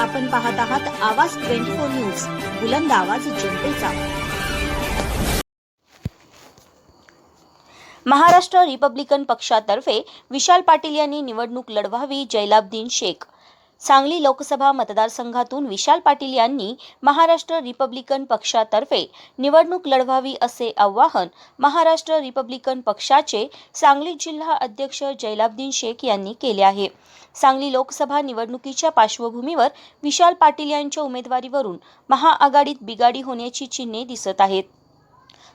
आपण पाहत आहात आवाज ट्वेंटी फोर न्यूज बुलंद आवाज जनतेचा. महाराष्ट्र रिपब्लिकन पक्षातर्फे विशाल पाटील यांनी निवडणूक लढवावी जैलाब्दीन शेख. सांगली लोकसभा मतदारसंघातून विशाल पाटील यांनी महाराष्ट्र रिपब्लिकन पक्षातर्फे निवडणूक लढवावी असे आवाहन महाराष्ट्र रिपब्लिकन पक्षाचे सांगली जिल्हा अध्यक्ष जैलाब्दीन शेख यांनी केले आहे. सांगली लोकसभा निवडणुकीच्या पार्श्वभूमीवर विशाल पाटील यांच्या उमेदवारीवरून महाआघाडीत बिगाडी होण्याची चिन्हे दिसत आहेत.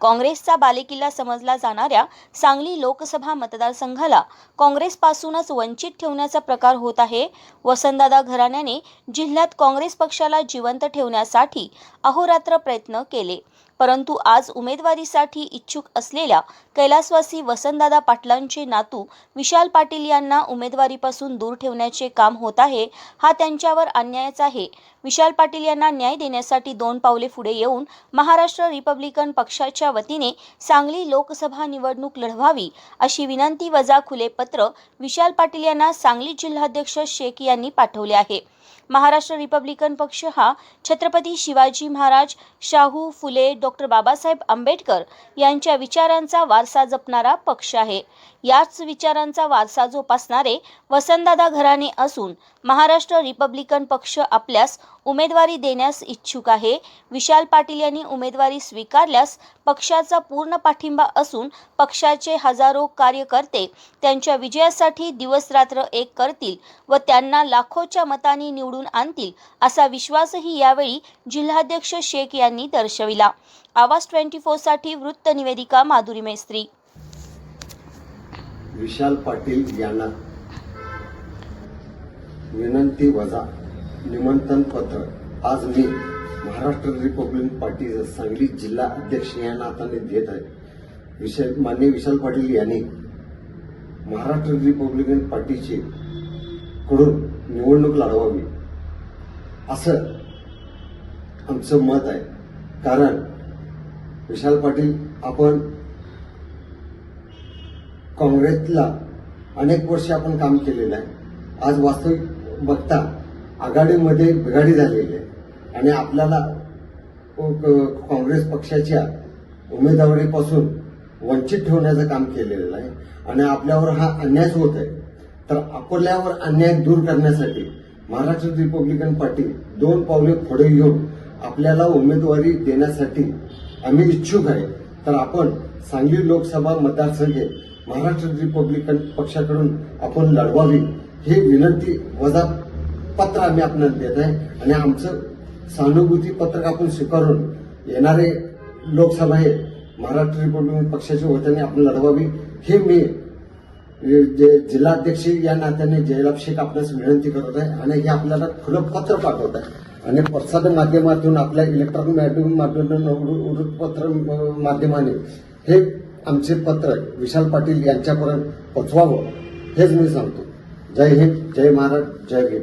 काँग्रेसचा बालेकिल्ला समजला जाणाऱ्या सांगली लोकसभा मतदारसंघाला काँग्रेसपासूनच वंचित ठेवण्याचा प्रकार होत आहे. वसंतदादा घराण्याने जिल्ह्यात काँग्रेस पक्षाला जिवंत ठेवण्यासाठी अहोरात्र प्रयत्न केले. परंतु आज उमेदवारीसाठी इच्छुक असलेल्या कैलासवासी वसंतदादा पाटलांचे नातू विशाल पाटील यांना उमेदवारीपासून दूर ठेवण्याचे काम होत आहे हा त्यांच्यावर अन्यायच आहे. विशाल पाटील यांना न्याय देण्यासाठी दोन पावले पुढे येऊन महाराष्ट्र रिपब्लिकन पक्षाच्या वतीने सांगली लोकसभा निवडणूक लढवावी अशी विनंती वजा खुले पत्र विशाल पाटील यांना सांगली जिल्हाध्यक्ष शेख यांनी पाठवले आहे. महाराष्ट्र रिपब्लिकन पक्ष हा छत्रपती शिवाजी महाराज शाहू फुले डॉक्टर बाबासाहेब आंबेडकर यांच्या विचारांचा वारसा जपणारा पक्ष आहे. याच विचारांचा वारसा जोपासणारे वसंतदादा घराणे असून महाराष्ट्र रिपब्लिकन पक्ष आपल्यास उमेदवारी देण्यास इच्छुक आहे. विशाल पाटील यांनी उमेदवारी स्वीकारल्यास पक्षाचा पूर्ण पाठिंबा असून पक्षाचे हजारो कार्यकर्ते त्यांच्या विजयासाठी दिवसरात्र एक करतील व त्यांना लाखोच्या मतांनी निवडून आणतील असा विश्वासही यावेळी जिल्हाध्यक्ष शेख यांनी दर्शविला. आवाज ट्वेंटी फोरसाठी वृत्त निवेदिका माधुरी मेस्त्री. विशाल पाटील यांना विनंती वजा. निमंत्रण पत्र. आज मी महाराष्ट्र रिपब्लिकन पार्टी सांगली जिल्हा अध्यक्ष या नात्याने देत आहे. विशाल मान्य विशाल पाटील यांनी महाराष्ट्र रिपब्लिकन पार्टीचे कडून निवडणूक लढवावी. असं आमचं मत आहे. कारण विशाल पाटील आपण काँग्रेसला अनेक वर्ष आपण काम केलेलं आहे. आज वास्तविक बघता आघाडीमध्ये बिघाडी झालेली आहे. आणि आपल्याला क- काँग्रेस पक्षाच्या उमेदवारीपासून वंचित ठेवण्याचं काम केलेलं आहे. आणि आपल्यावर हा अन्याय होत आहे. तर आपल्यावर अन्याय दूर करण्यासाठी महाराष्ट्र रिपब्लिकन पार्टी दोन पावले पुढे येऊन आपल्याला उमेदवारी देण्यासाठी आम्ही इच्छुक आहे. तर आपण सांगली लोकसभा मतदारसंघे महाराष्ट्र रिपब्लिकन पक्षाकडून आपण लढवावी ही विनंती वजा पत्र आम्ही आपल्याला देत आहे. आणि आमचं सहानुभूती पत्रक आपण स्वीकारून येणारे लोकसभा हे महाराष्ट्र रिपब्लिकन पक्षाच्या वतीने आपण लढवावी. हे मी जे जिल्हाध्यक्ष या नात्याने जयलाभ शेख आपल्यास विनंती करत आहे आणि हे आपल्याला खुलं पत्र पाठवत आहे. आणि प्रसाद माध्यमातून आपल्या इलेक्ट्रॉनिक माध्यम माध्यमातून वृत्तपत्र माध्यमाने हे आमचे पत्र विशाल पाटील यांच्यापर्यंत पोचवावं हेच मी सांगतो. जय हिंद जय महाराज जय भीम.